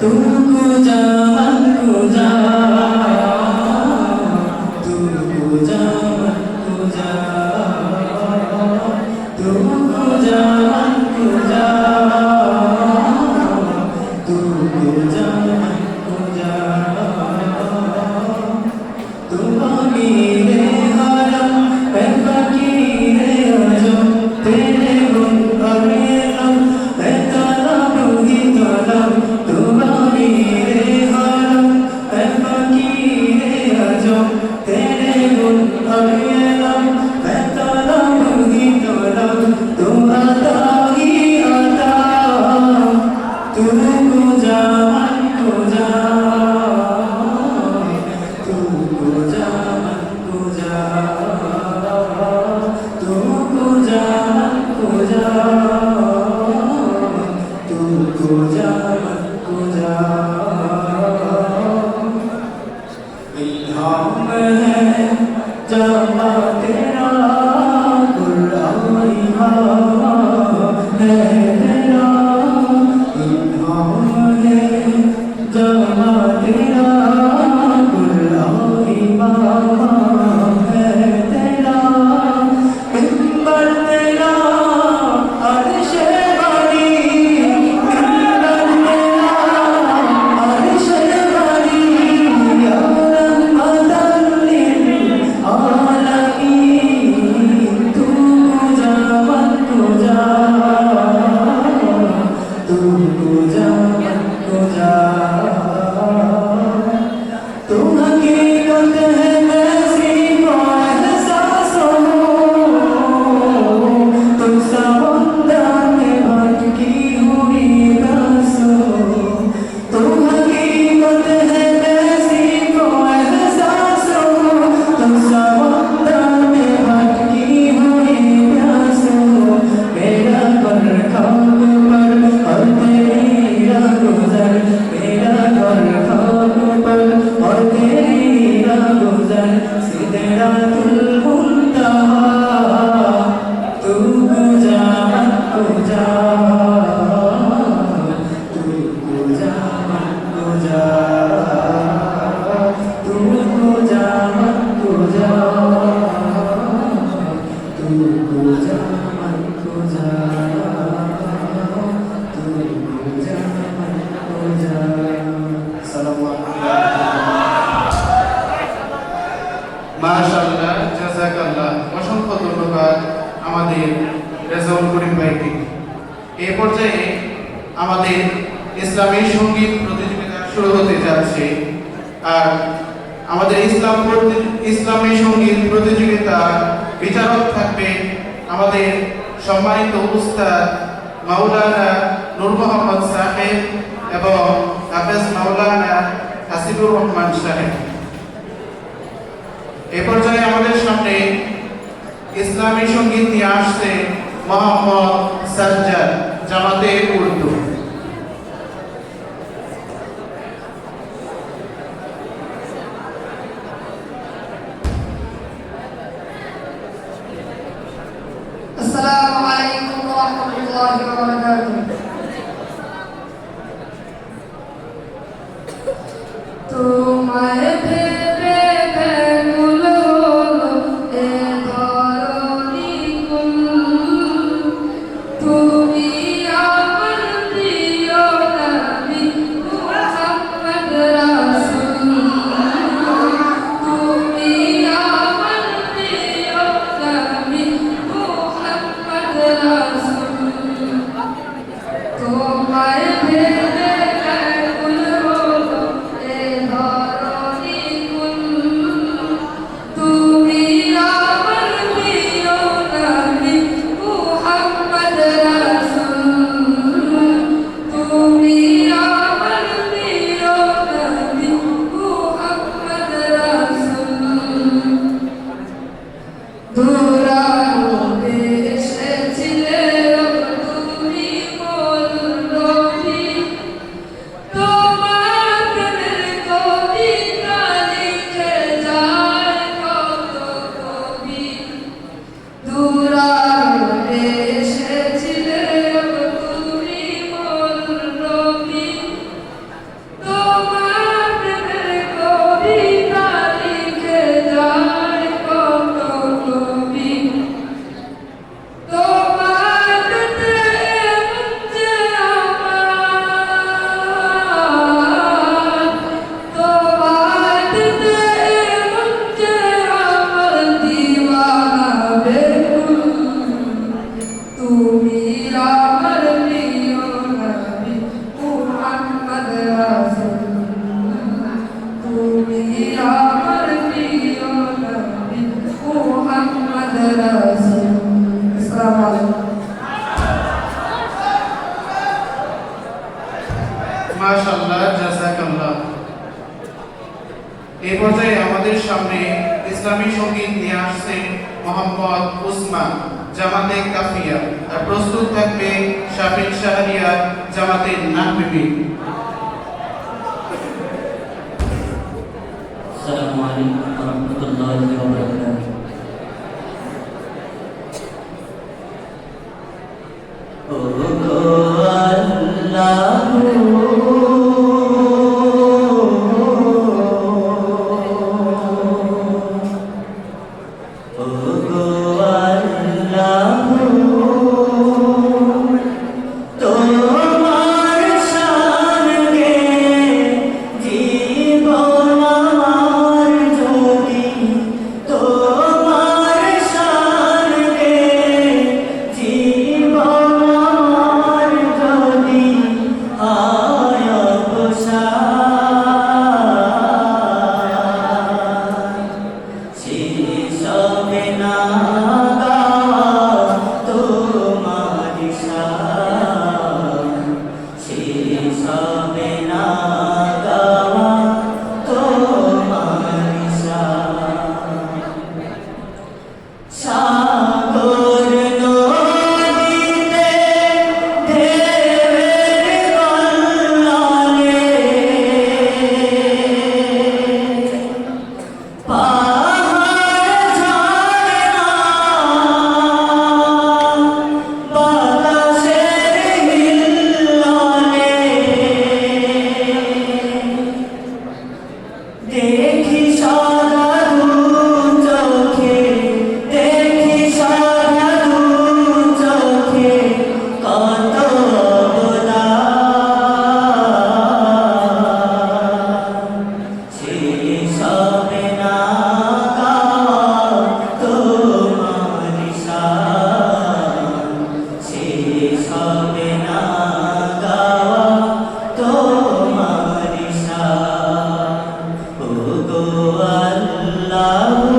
तुमको जा हमको जा Amen. Hallelujah. অসংখ্য ধন্যবাদ আমাদের রেজাউল করিম ভাইকে। এ পর্যায়ে আমাদের ইসলামী সংগীত প্রতিযোগিতা শুরু হতে যাচ্ছে আর আমাদের ইসলাম ইসলামী সংগীত প্রতিযোগিতা বিচারক থাকবে আমাদের সম্মানিত উস্তাদ মাওলানা নূর মোহাম্মদ সাহেব এবং হাফেজ মাওলানা হাসিবুর রহমান সাহেব। এ পর্যায়ে আমাদের সামনে ইসলামী সংগীত নিয়ে আসছে মোহাম্মদ মাশাআল্লাহ মোহাম্মদ উসমান জামাতে কাফিয়া। আর প্রস্তুত থাকবে শাফিন শাহরিয়া জামাতে নাহবিবি আসসালামু love.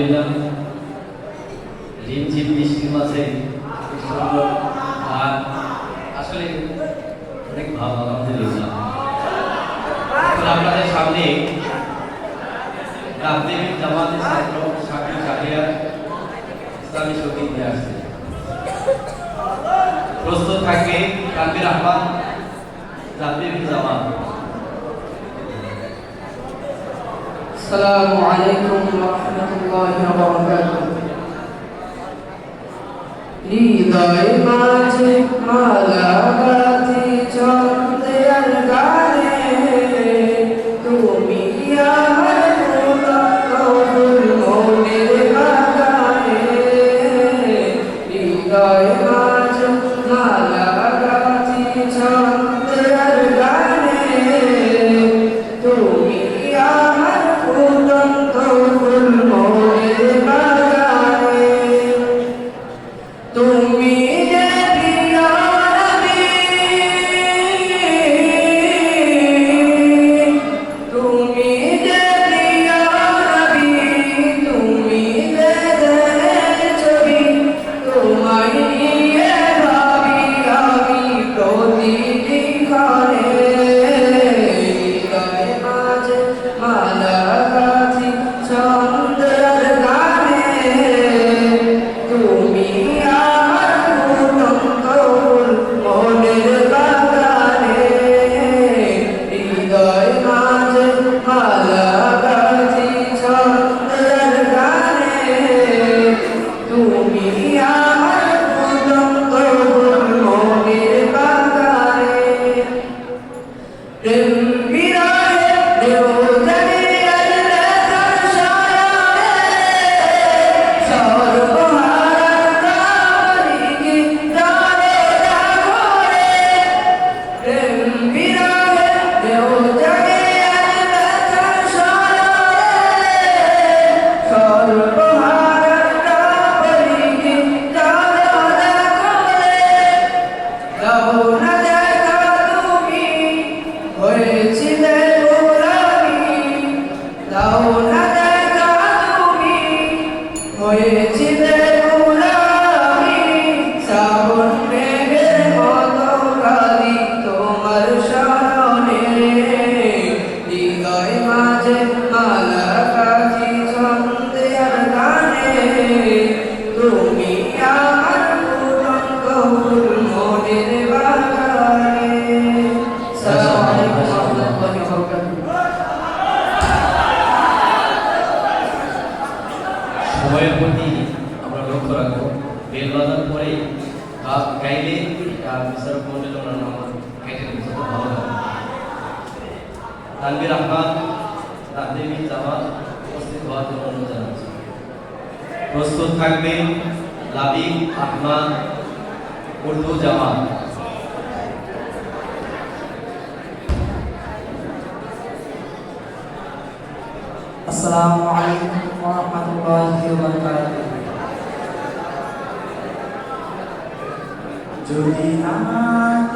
rhythm السلام عليكم ورحمة الله وبركاته لي ضيمات ما لا باتي جرى পড়ল জামাত। আসসালামু আলাইকুম ওয়া রাহমাতুল্লাহি ওয়া বারাকাতুহু যদি আমার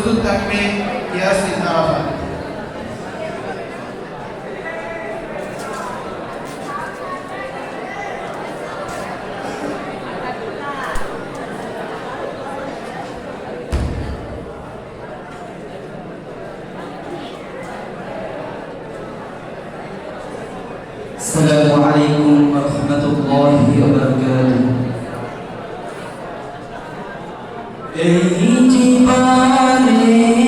Usdud Takbir Yasin Arafat. Assalamualaikum warahmatullahi wabarakatuh. এই জীবনে